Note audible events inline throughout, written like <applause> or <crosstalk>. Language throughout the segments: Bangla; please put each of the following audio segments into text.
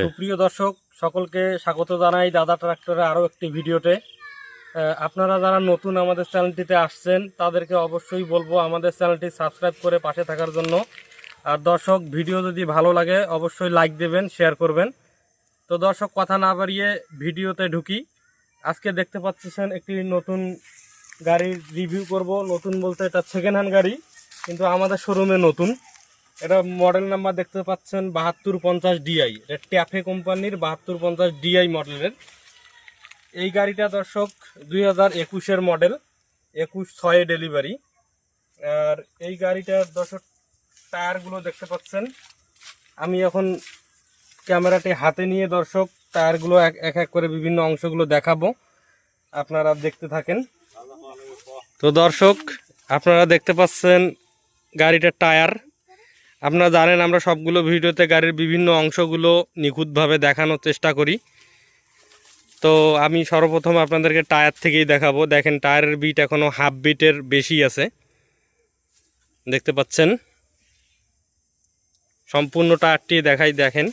সুপ্রিয় দর্শক, সকলকে স্বাগত জানাই দাদা ট্রাক্টরের আরও একটি ভিডিওতে। আপনারা যারা নতুন আমাদের চ্যানেলটিতে আসছেন, তাদেরকে অবশ্যই বলব আমাদের চ্যানেলটি সাবস্ক্রাইব করে পাশে থাকার জন্য। আর দর্শক, ভিডিও যদি ভালো লাগে, অবশ্যই লাইক দেবেন, শেয়ার করবেন। তো দর্শক, কথা না বাড়িয়ে ভিডিওতে ঢুকি। আজকে দেখতে পাচ্ছেন একটি নতুন গাড়ির রিভিউ করব। নতুন বলতে এটা সেকেন্ড হ্যান্ড গাড়ি, কিন্তু আমাদের শোরুমে নতুন। এটা মডেল নাম্বার দেখতে পাচ্ছেন বাহাত্তর পঞ্চাশ ডিআই এটা ট্যাফে কোম্পানির বাহাত্তর পঞ্চাশ ডিআই মডেলের এই গাড়িটা দর্শক দুই হাজার একুশের মডেল একুশ ছয়ে ডেলিভারি আর এই গাড়িটার দর্শক টায়ারগুলো দেখতে পাচ্ছেন। আমি এখন ক্যামেরাটি হাতে নিয়ে দর্শক টায়ারগুলো এক এক এক করে বিভিন্ন অংশগুলো দেখাবো। আপনারা দেখতে থাকেন। তো দর্শক, আপনারা দেখতে পাচ্ছেন গাড়িটার টায়ার। আপনারা জানেন, আমরা সবগুলো ভিডিওতে গাড়ির বিভিন্ন অংশগুলো নিখুঁতভাবে দেখানোর চেষ্টা করি। তো আমি সর্বপ্রথম আপনাদেরকে টায়ার থেকেই দেখাবো। দেখেন, টায়ারের বিট এখনও হাফ বিটের বেশি আছে। দেখতে পাচ্ছেন? সম্পূর্ণ টায়ারটি দেখাই, দেখেন।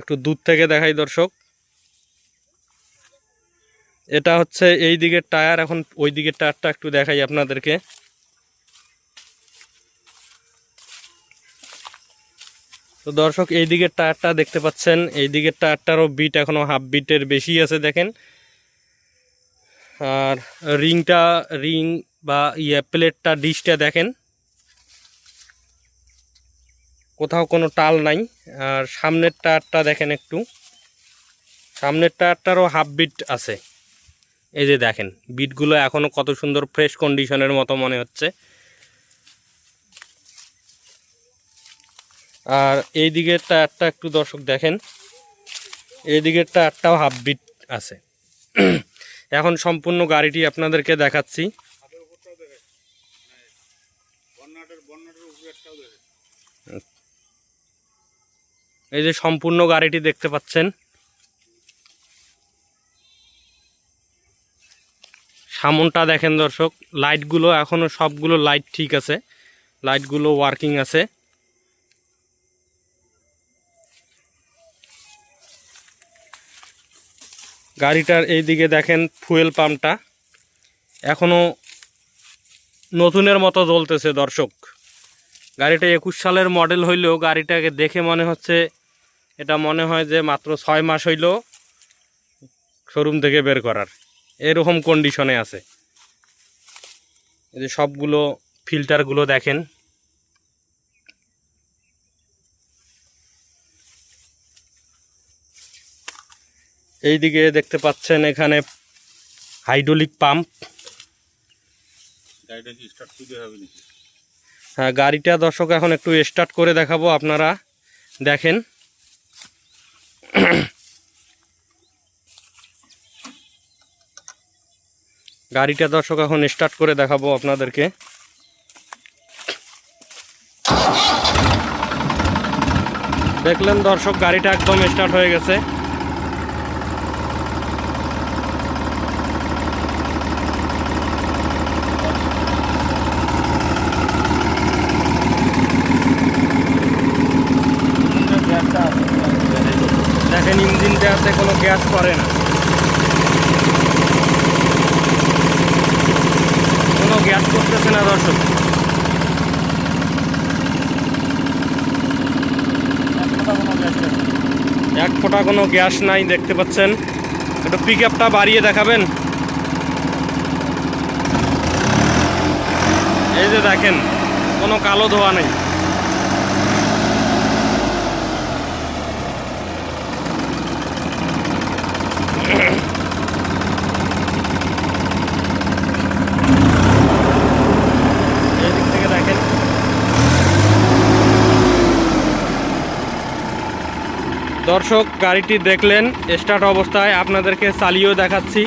একটু দূর থেকে দেখাই, দর্শক। এটা হচ্ছে এই দিকের টায়ার। এখন ওই দিকের টায়ারটা একটু দেখাই আপনাদেরকে। তো দর্শক, এই দিকের টায়ারটা দেখতে পাচ্ছেন। এই দিকের টায়ারটারও বিট এখনও হাফ বিটের বেশি আছে, দেখেন। আর রিংটা, রিং বা ইয়ে প্লেটটা ডিশটা দেখেন। কোথাও কোনো টাল নাই। আর সামনের টায়ারটা দেখেন একটু। সামনের টায়ারটারও হাফ বিট আছে। এই যে দেখেন বিটগুলো এখনও কত সুন্দর ফ্রেশ কন্ডিশনের মতো মনে হচ্ছে। আর এই দিকের টায়ারটা একটু দর্শক দেখেন, এই দিকের টায়ারটাও হাফ বিট আছে। <clears throat> এখন সম্পূর্ণ গাড়িটি আপনাদেরকে দেখাচ্ছি। এই যে সম্পূর্ণ গাড়িটি দেখতে পাচ্ছেন। সামনটা দেখেন দর্শক লাইটগুলো এখনও সবগুলো লাইট ঠিক আছে লাইটগুলো ওয়ার্কিং আছে। গাড়িটার এই দিকে দেখেন ফুয়েল পাম্পটা এখনও নতুনের মতো জ্বলতেছে, দর্শক। গাড়িটা একুশ সালের মডেল হইলেও গাড়িটাকে দেখে মনে হচ্ছে, এটা মনে হয় যে মাত্র ছয় মাস হইল শোরুম থেকে বের করার। এরকম কন্ডিশনে আছে। এই যে সবগুলো ফিল্টারগুলো দেখেন। এই দিকে দেখতে পাচ্ছেন এখানে হাইড্রোলিক পাম্প। হ্যাঁ গাড়িটা দর্শক এখন একটু স্টার্ট করে দেখাবো আপনারা। দেখেন। গাড়িটা দর্শক এখন স্টার্ট করে দেখাবো আপনাদেরকে। দেখলেন দর্শক গাড়িটা একদম স্টার্ট হয়ে গেছে দেখেন ইঞ্জিনটাতে কোনো গ্যাস করে না কোনো গ্যাস করতেছে না দর্শক। এক ফোঁটা কোনো গ্যাস নাই, দেখতে পাচ্ছেন। একটু পিক আপটা বাড়িয়ে দেখাবেন। এই যে দেখেন, কোনো কালো ধোয়া নেই এই দিক থেকে দেখেন দর্শক গাড়িটি দেখলেন স্টার্ট অবস্থায় আপনাদেরকে চালিয়েও দেখাচ্ছি।